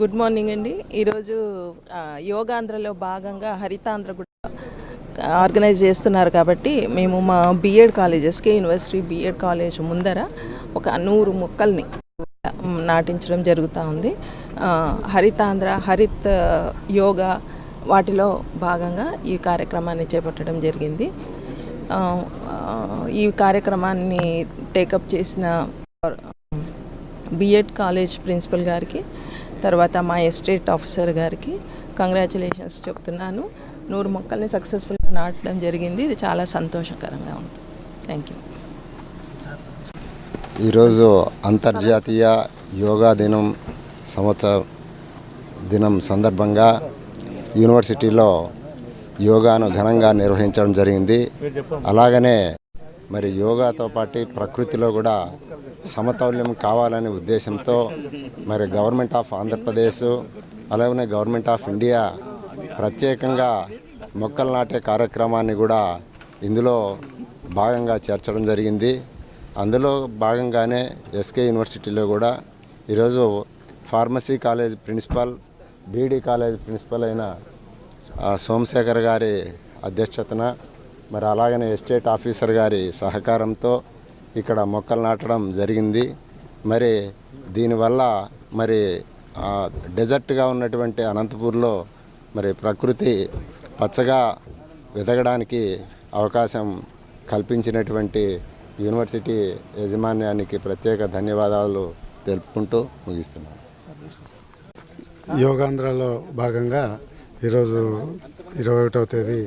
Good morning అండి. ఈరోజు యోగాంధ్రలో భాగంగా హరితాంధ్ర కూడా ఆర్గనైజ్ చేస్తున్నారు కాబట్టి మేము మా బీఎడ్ కాలేజెస్కి యూనివర్సిటీ బీఎడ్ కాలేజ్ ముందర ఒక నూరు మొక్కల్ని నాటించడం జరుగుతూ ఉంది. హరితాంధ్ర హరిత్ యోగా వాటిలో భాగంగా ఈ కార్యక్రమాన్ని చేపట్టడం జరిగింది. ఈ కార్యక్రమాన్ని టేకప్ చేసిన బీఎడ్ కాలేజ్ ప్రిన్సిపల్ గారికి తర్వాత మా ఎస్టేట్ ఆఫీసర్ గారికి కంగ్రాచులేషన్స్ చెప్తున్నాను. నూరు మొక్కల్ని సక్సెస్ఫుల్గా నాటడం జరిగింది. ఇది చాలా సంతోషకరంగా ఉంది. థ్యాంక్ యూ ఈరోజు అంతర్జాతీయ యోగా దినం సంవత్సర దినం సందర్భంగా యూనివర్సిటీలో యోగాను ఘనంగా నిర్వహించడం జరిగింది. అలాగనే మరి యోగాతో పాటు ప్రకృతిలో కూడా సమతౌల్యం కావాలనే ఉద్దేశంతో మరి గవర్నమెంట్ ఆఫ్ ఆంధ్రప్రదేశ్ అలాగనే గవర్నమెంట్ ఆఫ్ ఇండియా ప్రత్యేకంగా మొక్కలు నాటే కార్యక్రమాన్ని కూడా ఇందులో భాగంగా చేర్చడం జరిగింది. అందులో భాగంగానే ఎస్కే యూనివర్సిటీలో కూడా ఈరోజు pharmacy college principal BD college principal అయిన సోమశేఖర్ గారి అధ్యక్షతన మరి అలాగనే ఎస్టేట్ ఆఫీసర్ గారి సహకారంతో ఇక్కడ మొక్కలు నాటడం జరిగింది. మరి దీనివల్ల మరి డెజర్ట్గా ఉన్నటువంటి అనంతపూర్లో మరి ప్రకృతి పచ్చగా వెదగడానికి అవకాశం కల్పించినటువంటి యూనివర్సిటీ యాజమాన్యానికి ప్రత్యేక ధన్యవాదాలు తెలుపుకుంటూ ముగిస్తున్నాను. యోగాంధ్రలో భాగంగా ఈరోజు ఇరవై ఒకటవ తేదీ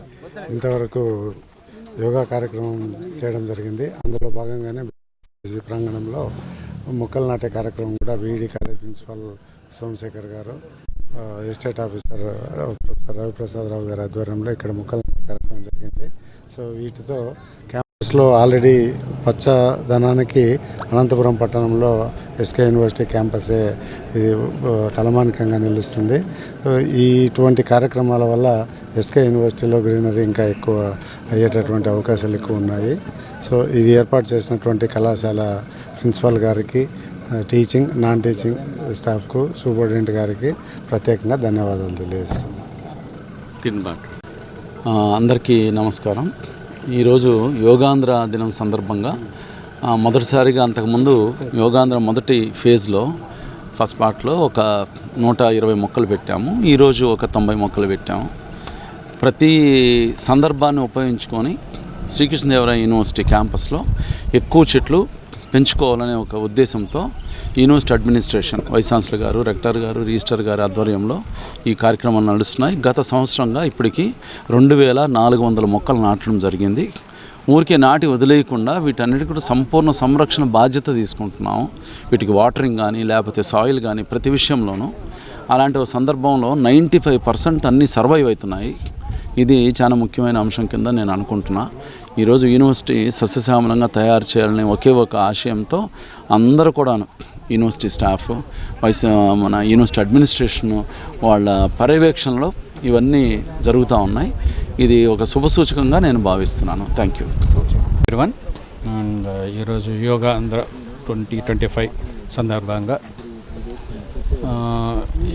ఇంతవరకు యోగా కార్యక్రమం చేయడం జరిగింది. అందులో భాగంగానే ప్రాంగణంలో మొక్కలు నాటే కార్యక్రమం కూడా బీఈడి కాలేజ్ ప్రిన్సిపల్ సోమశేఖర్ గారు estate officer professor Raviprasad Rao గారి ఆధ్వర్యంలో ఇక్కడ మొక్కలు నాటే కార్యక్రమం జరిగింది. సో వీటితో లో ఆల్రెడీ పచ్చదనానికి అనంతపురం పట్టణంలో ఎస్కే యూనివర్సిటీ క్యాంపసే ఇది తలమానికంగా నిలుస్తుంది. ఈ ఇటువంటి కార్యక్రమాల వల్ల ఎస్కే యూనివర్సిటీలో గ్రీనరీ ఇంకా ఎక్కువ అయ్యేటటువంటి అవకాశాలు ఎక్కువ ఉన్నాయి. సో ఇది ఏర్పాటు చేసినటువంటి కళాశాల ప్రిన్సిపాల్ గారికి టీచింగ్ నాన్ టీచింగ్ స్టాఫ్కు సూపరింటెండెంట్ గారికి ప్రత్యేకంగా ధన్యవాదాలు తెలియజేస్తున్నాను. అందరికీ నమస్కారం. ఈరోజు యోగాంధ్ర దినం సందర్భంగా మొదటిసారిగా అంతకుముందు యోగాంధ్ర మొదటి ఫేజ్లో ఫస్ట్ పార్ట్లో ఒక నూట ఇరవై మొక్కలు పెట్టాము. ఈరోజు ఒక తొంభై మొక్కలు పెట్టాము. ప్రతి సందర్భాన్ని ఉపయోగించుకొని శ్రీకృష్ణదేవరాయ యూనివర్సిటీ క్యాంపస్లో ఎక్కువ చెట్లు పెంచుకోవాలనే ఒక ఉద్దేశంతో యూనివర్సిటీ అడ్మినిస్ట్రేషన్ వైస్ ఛాన్సలర్ గారు రెక్టర్ గారు రిజిస్టర్ గారి ఆధ్వర్యంలో ఈ కార్యక్రమాలు నడుస్తున్నాయి. గత సంవత్సరంగా ఇప్పటికి రెండు వేల నాలుగు వందల మొక్కలు నాటడం జరిగింది. ఊరికే నాటి వదిలేయకుండా వీటన్నిటి కూడా సంపూర్ణ సంరక్షణ బాధ్యత తీసుకుంటున్నాము వీటికి వాటరింగ్ కానీ లేకపోతే సాయిల్ కానీ ప్రతి విషయంలోనూ అలాంటి ఒక సందర్భంలో నైంటీ ఫైవ్ పర్సెంట్ అన్నీ సర్వైవ్ అవుతున్నాయి. ఇది చాలా ముఖ్యమైన అంశం కింద నేను అనుకుంటున్నా. ఈరోజు యూనివర్సిటీ సస్యశ్యామలంగా తయారు చేయాలనే ఒకే ఒక ఆశయంతో అందరూ కూడాను యూనివర్సిటీ స్టాఫ్ వైస్ మన యూనివర్సిటీ అడ్మినిస్ట్రేషన్ వాళ్ళ పర్యవేక్షణలో ఇవన్నీ జరుగుతూ ఉన్నాయి. ఇది ఒక శుభసూచకంగా నేను భావిస్తున్నాను. థ్యాంక్ యూ వన్ అండ్ ఈరోజు Yoga Andhra twenty twenty five సందర్భంగా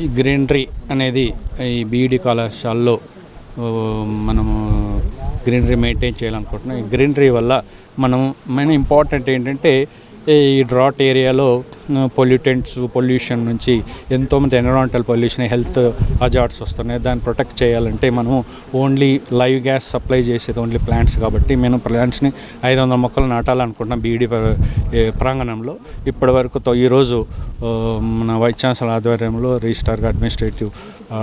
ఈ గ్రీనరీ అనేది ఈ బీఈడి కళాశాలలో మనము గ్రీనరీ మెయింటైన్ చేయాలనుకుంటున్నాం. ఈ గ్రీనరీ వల్ల మనం మెయిన్ ఇంపార్టెంట్ ఏంటంటే ఈ డ్రాట్ ఏరియాలో పొల్యూటెంట్స్ పొల్యూషన్ నుంచి ఎంతోమంది ఎన్విరాన్మెంటల్ పొల్యూషన్ హెల్త్ అజార్ట్స్ వస్తున్నాయి. దాన్ని ప్రొటెక్ట్ చేయాలంటే మనం ఓన్లీ లైవ్ గ్యాస్ సప్లై చేసేది ఓన్లీ ప్లాంట్స్ కాబట్టి మేము ప్లాంట్స్ని ఐదు వందల మొక్కలు నాటాలనుకుంటున్నాం బీఈడీ ప్రాంగణంలో. ఇప్పటి వరకు ఈరోజు మన వైస్ ఛాన్సలర్ ఆధ్వర్యంలో రిజిస్టార్ అడ్మినిస్ట్రేటివ్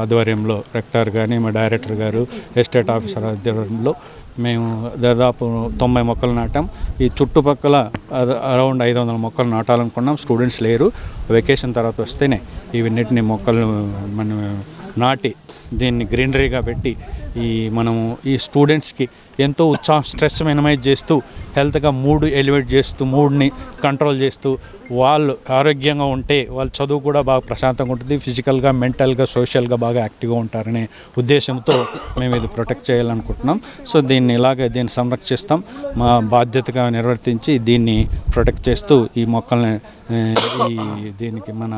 ఆధ్వర్యంలో రెక్టార్ కానీ మా డైరెక్టర్ గారు ఎస్టేట్ ఆఫీసర్ ఆధ్వర్యంలో మేము దాదాపు తొంభై మొక్కలు నాటాం. ఈ చుట్టుపక్కల అరౌండ్ ఐదు వందల మొక్కలు నాటాలనుకున్నాం. స్టూడెంట్స్ లేరు. వెకేషన్ తర్వాత వస్తేనే ఇవన్నిటిని మొక్కలు మనం నాటి దీన్ని గ్రీనరీగా పెట్టి ఈ మనము ఈ స్టూడెంట్స్కి ఎంతో ఉత్సాహం స్ట్రెస్ మినిమైజ్ చేస్తూ హెల్త్గా మూడ్ ఎలివేట్ చేస్తూ మూడ్ని కంట్రోల్ చేస్తూ వాళ్ళు ఆరోగ్యంగా ఉంటే వాళ్ళ చదువు కూడా బాగా ప్రశాంతంగా ఉంటుంది. ఫిజికల్గా మెంటల్గా సోషల్గా బాగా యాక్టివ్గా ఉంటారనే ఉద్దేశంతో మేము ఇది ప్రొటెక్ట్ చేయాలనుకుంటున్నాం. సో దీన్ని ఇలాగే దీన్ని సంరక్షిస్తాం. మా బాధ్యతగా నిర్వర్తించి దీన్ని ప్రొటెక్ట్ చేస్తూ ఈ మొక్కల్ని ఈ దీనికి మన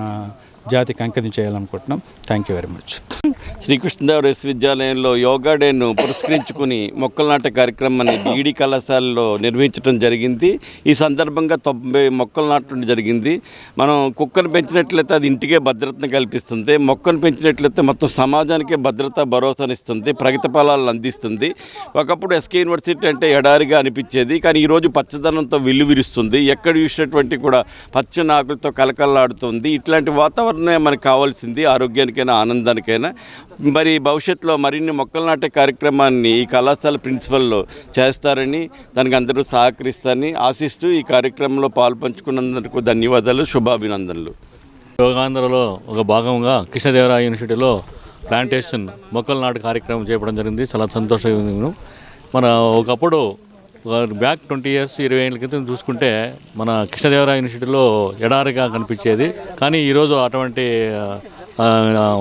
జాతికి అంకితం చేయాలనుకుంటున్నాం. Thank you very much. Srikrishnadevaraya విశ్వవిద్యాలయంలో యోగా డేను పురస్కరించుకుని మొక్కలు నాటే కార్యక్రమాన్ని బీఈడి కళాశాలలో నిర్వహించడం జరిగింది. ఈ సందర్భంగా తొంభై మొక్కలు నాటడం జరిగింది. మనం కుక్కను పెంచినట్లయితే అది ఇంటికే భద్రతను కల్పిస్తుంది. మొక్కను పెంచినట్లయితే మొత్తం సమాజానికే భద్రత భరోసానిస్తుంది ప్రగతి ఫలాలను అందిస్తుంది. ఒకప్పుడు ఎస్కే యూనివర్సిటీ అంటే ఎడారిగా అనిపించేది. కానీ ఈరోజు పచ్చదనంతో విల్లువిరుస్తుంది. ఎక్కడ చూసినటువంటి కూడా పచ్చని ఆకులతో కలకల్లాడుతుంది ఇట్లాంటి వాతావరణమే మనకు కావాల్సింది. ఆరోగ్యానికైనా ఆనందానికైనా. మరి భవిష్యత్తులో మరిన్ని మొక్కలు నాటే కార్యక్రమాన్ని ఈ కళాశాల ప్రిన్సిపల్లో చేస్తారని దానికి అందరూ సహకరిస్తారని ఆశిస్తూ ఈ కార్యక్రమంలో పాల్పంచుకున్నందుకు ధన్యవాదాలు శుభాభినందనలు. యోగాంధ్రలో ఒక భాగంగా కృష్ణదేవరాయ యూనివర్సిటీలో ప్లాంటేషన్ మొక్కలు నాటు కార్యక్రమం చేపడం జరిగింది. చాలా సంతోషంగా మన ఒకప్పుడు ఒక బ్యాక్ ట్వంటీ ఇయర్స్ ఇరవై ఏళ్ళ క్రితం చూసుకుంటే మన కృష్ణదేవరాయ యూనివర్సిటీలో ఎడారిగా కనిపించేది. కానీ ఈరోజు అటువంటి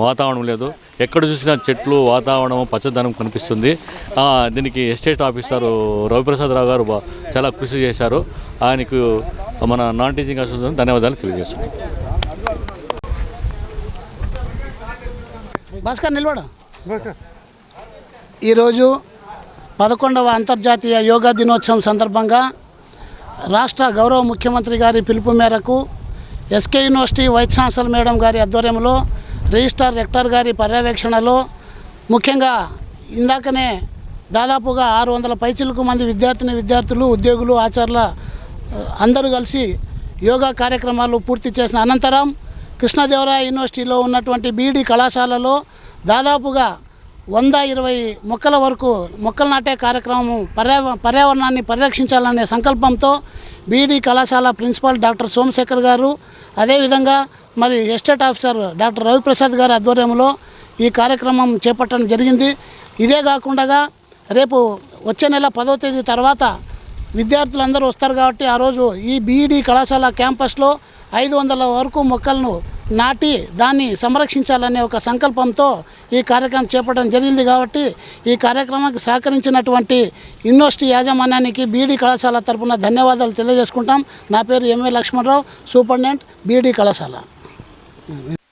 వాతావరణం లేదు. ఎక్కడ చూసినా చెట్లు వాతావరణం పచ్చదనం కనిపిస్తుంది. దీనికి ఎస్టేట్ ఆఫీసర్ రవిప్రసాద్ రావు గారు చాలా కృషి చేశారు. ఆయనకు మన నాన్ టీచింగ్ అసోసియేషన్ ధన్యవాదాలు తెలియజేస్తున్నాం. భాస్కర్ నిలబడ. ఈరోజు పదకొండవ అంతర్జాతీయ యోగా దినోత్సవం సందర్భంగా రాష్ట్ర గౌరవ ముఖ్యమంత్రి గారి పిలుపు మేరకు SK university vice chancellor madam గారి ఆధ్వర్యంలో రిజిస్ట్రార్ రెక్టర్ గారి పర్యవేక్షణలో ముఖ్యంగా ఇందాకనే దాదాపుగా ఆరు వందల పైచిలకు మంది విద్యార్థిని విద్యార్థులు ఉద్యోగులు ఆచార్యుల అందరూ కలిసి యోగా కార్యక్రమాలు పూర్తి చేసిన అనంతరం కృష్ణదేవరాయ యూనివర్సిటీలో ఉన్నటువంటి బీఈడి కళాశాలలో దాదాపుగా వంద ఇరవై మొక్కల వరకు మొక్కలు నాటే కార్యక్రమం పర్యావ పర్యావరణాన్ని పరిరక్షించాలనే సంకల్పంతో బీఈడి కళాశాల ప్రిన్సిపాల్ డాక్టర్ సోమశేఖర్ గారు అదేవిధంగా మరి ఎస్టేట్ ఆఫీసర్ డాక్టర్ రవిప్రసాద్ గారి ఆధ్వర్యంలో ఈ కార్యక్రమం చేపట్టడం జరిగింది. ఇదే కాకుండా రేపు వచ్చే నెల పదో తేదీ తర్వాత విద్యార్థులందరూ వస్తారు కాబట్టి ఆ రోజు ఈ బీఈడి కళాశాల క్యాంపస్లో ఐదు వందల వరకు మొక్కలను నాటి దాన్ని సంరక్షించాలనే ఒక సంకల్పంతో ఈ కార్యక్రమం చేపట్టడం జరిగింది కాబట్టి ఈ కార్యక్రమానికి సహకరించినటువంటి యూనివర్సిటీ యాజమాన్యానికి బీఈడి కళాశాల తరపున ధన్యవాదాలు తెలియజేసుకుంటాం. నా పేరు ఎంఏ లక్ష్మణరావు సూపరింటెండెంట్ బీఈడి కళాశాల. Mm-hmm.